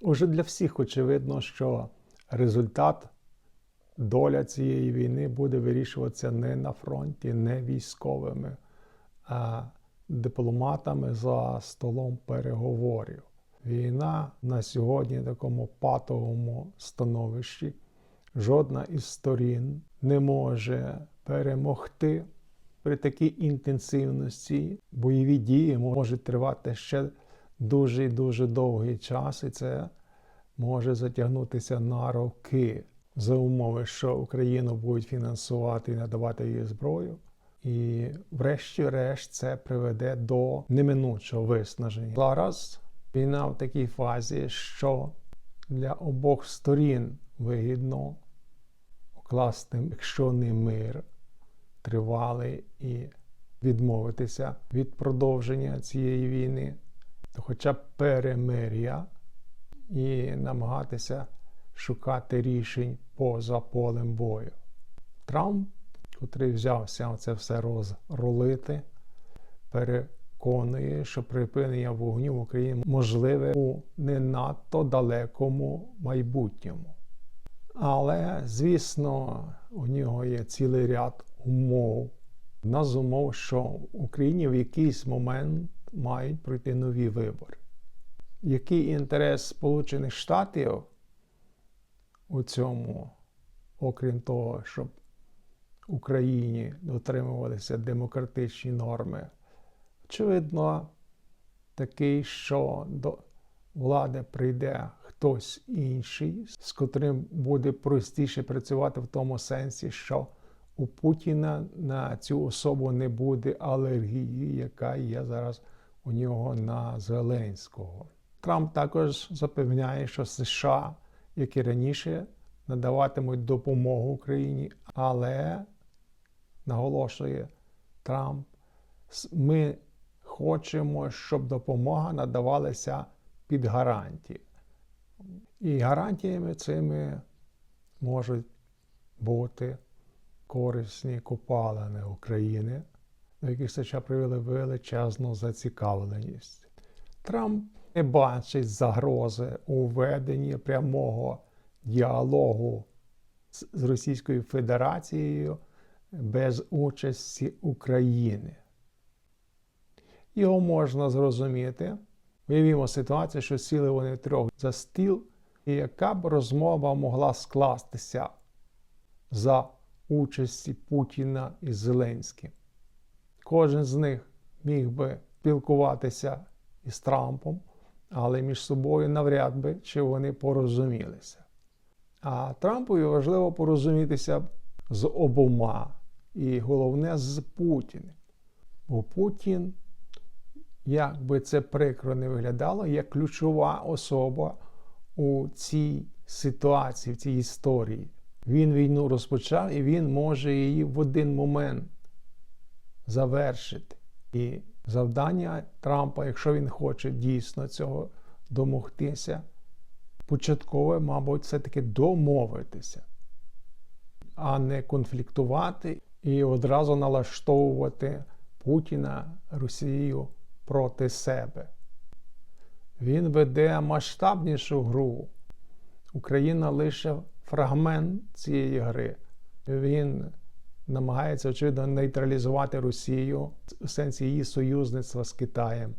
Уже для всіх очевидно, що результат, доля цієї війни буде вирішуватися не на фронті, не військовими, а дипломатами за столом переговорів. Війна на сьогодні в такому патовому становищі. Жодна із сторін не може перемогти при такій інтенсивності. Бойові дії можуть тривати ще дуже і дуже довгий час, і це може затягнутися на роки за умови, що Україну будуть фінансувати і надавати їй зброю. І, врешті-решт, це приведе до неминучого виснаження. Зараз війна в такій фазі, що для обох сторін вигідно укласти, якщо не мир тривалий і відмовитися від продовження цієї війни, то хоча б перемир'я і намагатися шукати рішень поза полем бою. Трамп, котрий взявся це все розрулити, переконує, що припинення вогню в Україні можливе у не надто далекому майбутньому. Але, звісно, у нього є цілий ряд умов. Одна з умов, що в Україні в якийсь момент мають пройти нові вибори. Який інтерес Сполучених Штатів у цьому, окрім того, щоб Україні дотримувалися демократичні норми? Очевидно, такий, що до влади прийде хтось інший, з котрим буде простіше працювати в тому сенсі, що у Путіна на цю особу не буде алергії, яка є зараз у нього на Зеленського. Трамп також запевняє, що США, як і раніше, надаватимуть допомогу Україні, але наголошує Трамп, ми хочемо, щоб допомога надавалася під гарантії. І гарантіями цими можуть бути корисні копалини України, до яких США привели величезну зацікавленість. Трамп не бачить загрози у веденні прямого діалогу з Російською Федерацією без участі України. Його можна зрозуміти. Уявімо ситуацію, що сіли вони трьох за стіл, і яка б розмова могла скластися за участі Путіна і Зеленським. Кожен з них міг би спілкуватися із Трампом, але між собою навряд би чи вони порозумілися. А Трампові важливо порозумітися з обома, і головне з Путіним. Бо Путін, як би це прикро не виглядало, є ключова особа у цій ситуації, в цій історії. Він війну розпочав і він може її в один момент завершити. І завдання Трампа, якщо він хоче дійсно цього домогтися, початкове, мабуть, все-таки домовитися, а не конфліктувати і одразу налаштовувати Путіна Росію проти себе. Він веде масштабнішу гру. Україна лише фрагмент цієї гри. Він намагається, очевидно, нейтралізувати Росію в сенсі її союзництва з Китаєм,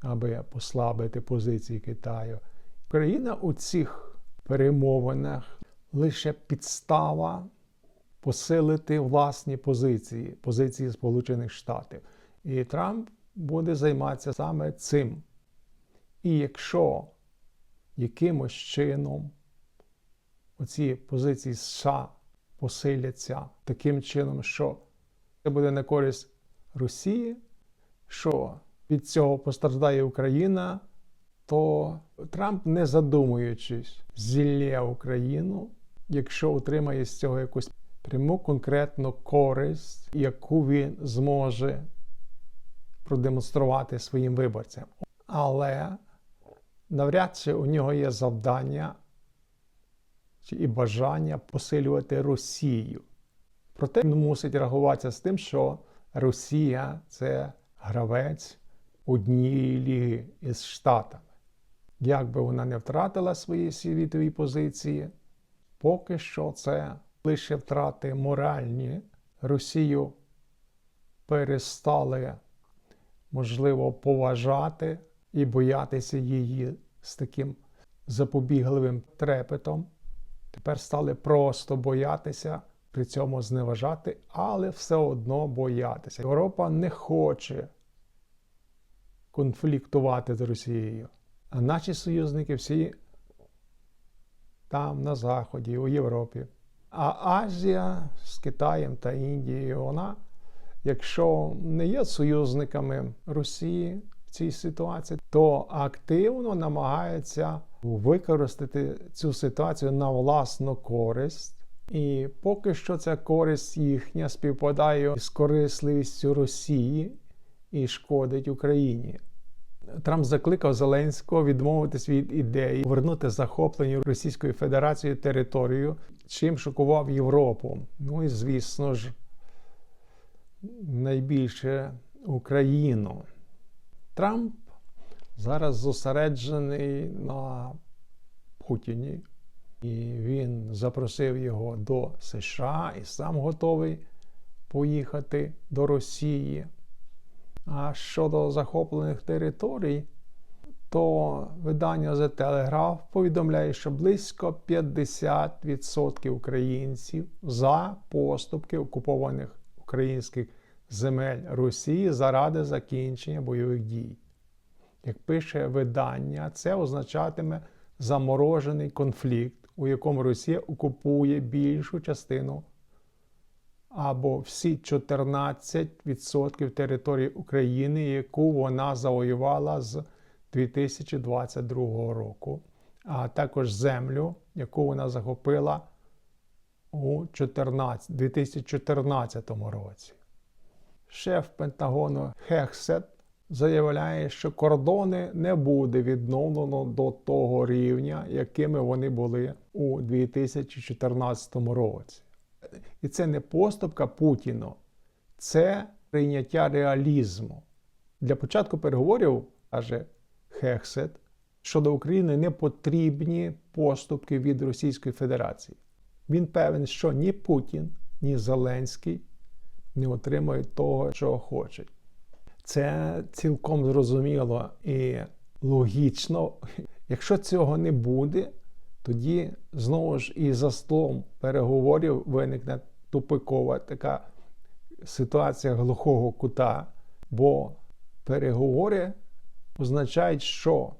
аби послабити позиції Китаю. Україна у цих перемовинах лише підстава посилити власні позиції, позиції Сполучених Штатів. І Трамп буде займатися саме цим. І якщо якимось чином оці позиції США посиляться таким чином, що це буде на користь Росії, що від цього постраждає Україна, то Трамп, не задумуючись, зілє Україну, якщо отримає з цього якусь пряму конкретну користь, яку він зможе продемонструвати своїм виборцям. Але навряд чи у нього є завдання і бажання посилювати Росію. Проте він мусить реагуватися з тим, що Росія це гравець однієї ліги із Штатами. як би вона не втратила свої світові позиції, поки що це лише втрати моральні. Росію перестали, можливо, поважати і боятися її з таким запобігливим трепетом. Тепер стали просто боятися, при цьому зневажати, але все одно боятися. Європа не хоче конфліктувати з Росією. А наші союзники всі там, на Заході, у Європі. А Азія з Китаєм та Індією, вона, якщо не є союзниками Росії в цій ситуації, то активно намагається використати цю ситуацію на власну користь. І поки що ця користь їхня співпадає з корисливістю Росії і шкодить Україні. Трамп закликав Зеленського відмовитись від ідеї повернути захоплену Російською Федерацією територію, чим шокував Європу. Ну і звісно ж, найбільше Україну. Трамп зараз зосереджений на Путіні, і він запросив його до США і сам готовий поїхати до Росії. А щодо захоплених територій, то видання The Telegraph повідомляє, що близько 50% українців за поступки окупованих українських земель Росії заради закінчення бойових дій. Як пише видання, це означатиме заморожений конфлікт, у якому Росія окупує більшу частину або всі 14% території України, яку вона завоювала з 2022 року, а також землю, яку вона захопила у 2014 році. Шеф Пентагону Хексет заявляє, що кордони не буде відновлено до того рівня, якими вони були у 2014 році. І це не поступка Путіну, це прийняття реалізму. Для початку переговорів, каже Хексет, щодо України не потрібні поступки від Російської Федерації. Він певен, що ні Путін, ні Зеленський не отримають того, чого хочуть. Це цілком зрозуміло і логічно. Якщо цього не буде, тоді знову ж і за столом переговорів виникне тупикова така ситуація глухого кута, бо переговори означають, що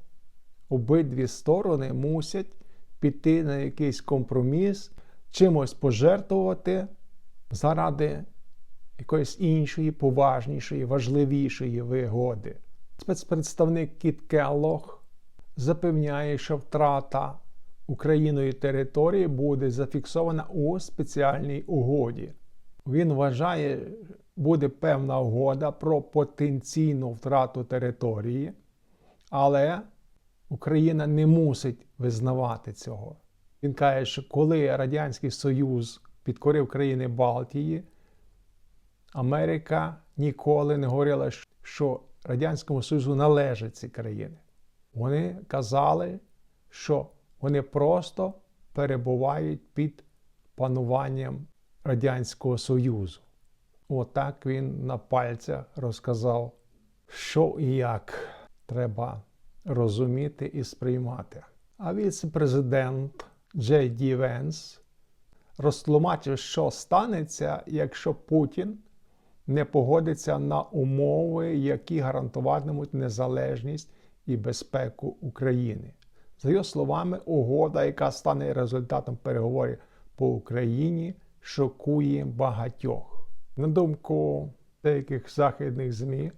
обидві сторони мусять піти на якийсь компроміс, чимось пожертвувати заради якоїсь іншої, поважнішої, важливішої вигоди. Спецпредставник Кіт Келлох запевняє, що втрата Україною території буде зафіксована у спеціальній угоді. Він вважає, буде певна угода про потенційну втрату території, але Україна не мусить визнавати цього. Він каже, що коли Радянський Союз підкорив країни Балтії, Америка ніколи не говорила, що Радянському Союзу належать ці країни. Вони казали, що вони просто перебувають під пануванням Радянського Союзу. Отак він на пальцях розказав, що і як треба розуміти і сприймати. А віце-президент Джей Ді Венс розтлумачив, що станеться, якщо Путін не погодиться на умови, які гарантуватимуть незалежність і безпеку України. За його словами, угода, яка стане результатом переговорів по Україні, шокує багатьох. На думку деяких західних ЗМІ,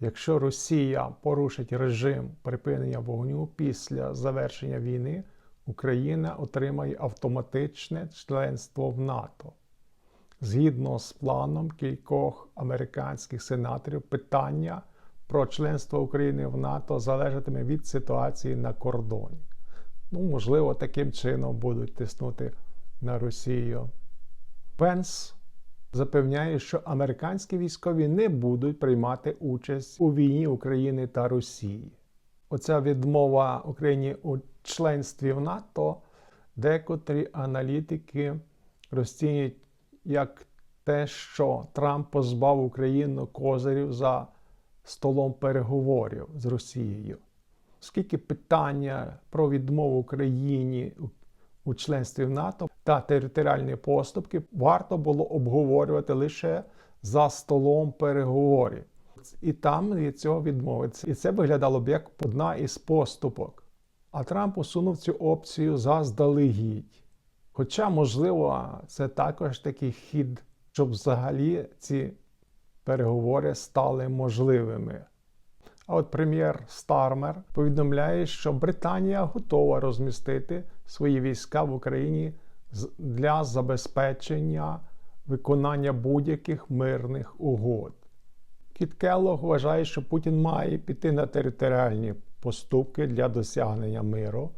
якщо Росія порушить режим припинення вогню після завершення війни, Україна отримає автоматичне членство в НАТО. Згідно з планом кількох американських сенаторів, питання про членство України в НАТО залежатиме від ситуації на кордоні. Ну, можливо, таким чином будуть тиснути на Росію. Пенс запевняє, що американські військові не будуть приймати участь у війні України та Росії. оця відмова Україні у членстві в НАТО, декотрі аналітики розцінюють як те, що Трамп позбав Україну козирів за столом переговорів з Росією. Оскільки питання про відмову Україні у- членстві в НАТО та територіальні поступки варто було обговорювати лише за столом переговорів. І там від цього відмовиться. І це виглядало б як одна із поступок. А Трамп усунув цю опцію заздалегідь. Хоча, можливо, це також такий хід, щоб взагалі ці переговори стали можливими. А от прем'єр Стармер повідомляє, що Британія готова розмістити свої війська в Україні для забезпечення виконання будь-яких мирних угод. Кіт Келлог вважає, що Путін має піти на територіальні поступки для досягнення миру,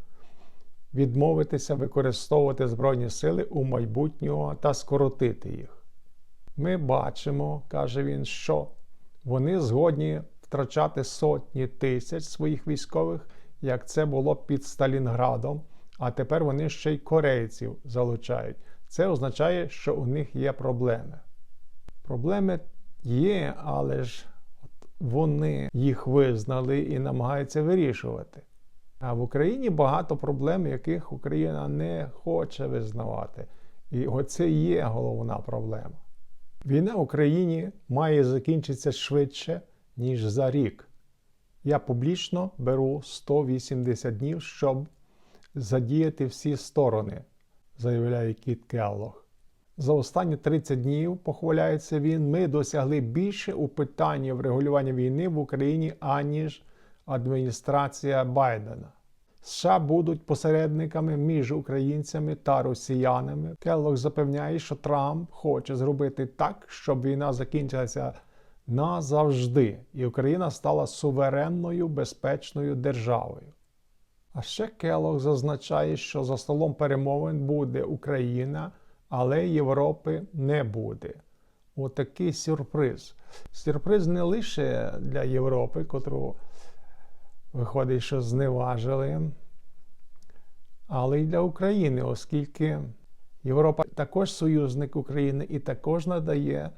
відмовитися використовувати Збройні сили у майбутнього та скоротити їх. Ми бачимо, каже він, що вони згодні втрачати сотні тисяч своїх військових, як це було під Сталінградом, а тепер вони ще й корейців залучають. Це означає, що у них є проблеми. Проблеми є, але ж вони їх визнали і намагаються вирішувати. А в Україні багато проблем, яких Україна не хоче визнавати. І оце є головна проблема. Війна в Україні має закінчитися швидше, ніж за рік. Я публічно беру 180 днів, щоб задіяти всі сторони, заявляє Кіт Келлог. За останні 30 днів, похваляється він, ми досягли більше у питанні врегулювання війни в Україні, аніж адміністрація Байдена. США будуть посередниками між українцями та росіянами. Келлог запевняє, що Трамп хоче зробити так, щоб війна закінчилася назавжди, і Україна стала суверенною безпечною державою. А ще Келлог зазначає, що за столом перемовин буде Україна, але Європи не буде. Отакий сюрприз. Сюрприз не лише для Європи, котру виходить, що зневажили, але й для України, оскільки Європа також союзник України і також надає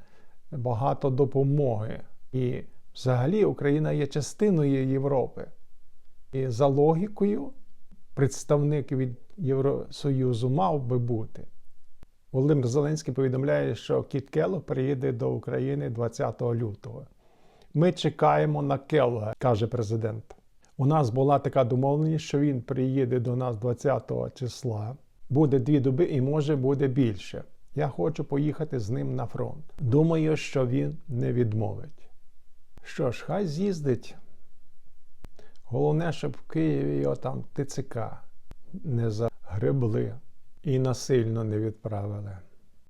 багато допомоги. І взагалі Україна є частиною Європи. І за логікою, представник від Євросоюзу мав би бути. Володимир Зеленський повідомляє, що Кіт Келлог приїде до України 20 лютого. Ми чекаємо на Келлога, каже президент. У нас була така домовленість, що він приїде до нас 20 числа. Буде дві доби і може буде більше. Я хочу поїхати з ним на фронт. Думаю, що він не відмовить. Що ж, хай з'їздить. Головне, щоб в Києві його там ТЦК не загребли і насильно не відправили.